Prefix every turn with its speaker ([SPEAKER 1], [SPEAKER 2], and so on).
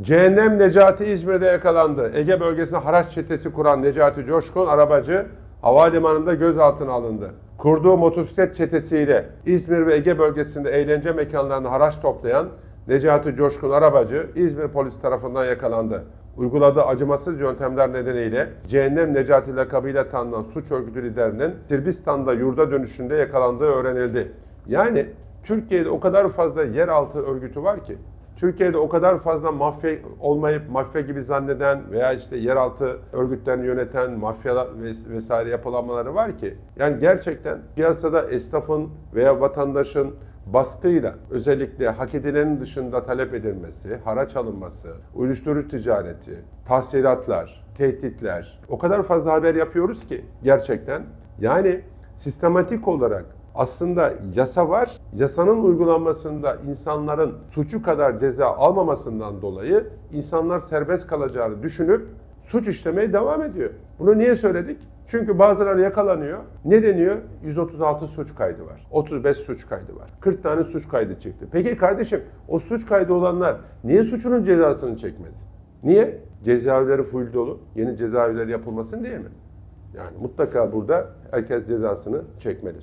[SPEAKER 1] Cehennem Necati İzmir'de yakalandı. Ege bölgesine haraç çetesi kuran Necati Coşkun arabacı havalimanında gözaltına alındı. Kurduğu motosiklet çetesiyle İzmir ve Ege bölgesinde eğlence mekanlarında haraç toplayan Necati Coşkun arabacı İzmir polisi tarafından yakalandı. Uyguladığı acımasız yöntemler nedeniyle Cehennem Necati lakabıyla tanınan suç örgütü liderinin Sırbistan'da yurda dönüşünde yakalandığı öğrenildi. Yani Türkiye'de o kadar fazla yeraltı örgütü var ki Türkiye'de o kadar fazla mafya olmayıp mafya gibi zanneden veya işte yeraltı örgütlerini yöneten mafya ves- vesaire yapılanmaları var ki yani gerçekten piyasada esnafın veya vatandaşın baskıyla özellikle hak edilenin dışında talep edilmesi, haraç alınması, uyuşturucu ticareti, tahsilatlar, tehditler o kadar fazla haber yapıyoruz ki gerçekten. Yani sistematik olarak aslında yasa var. Yasanın uygulanmasında insanların suçu kadar ceza almamasından dolayı insanlar serbest kalacağını düşünüp suç işlemeye devam ediyor. Bunu niye söyledik? Çünkü bazıları yakalanıyor. Ne deniyor? 136 suç kaydı var. 35 suç kaydı var. 40 tane suç kaydı çıktı. Peki kardeşim o suç kaydı olanlar niye suçunun cezasını çekmedi? Niye? Cezaevleri full dolu. Yeni cezaevleri yapılmasın diye mi? Yani mutlaka burada herkes cezasını çekmeli.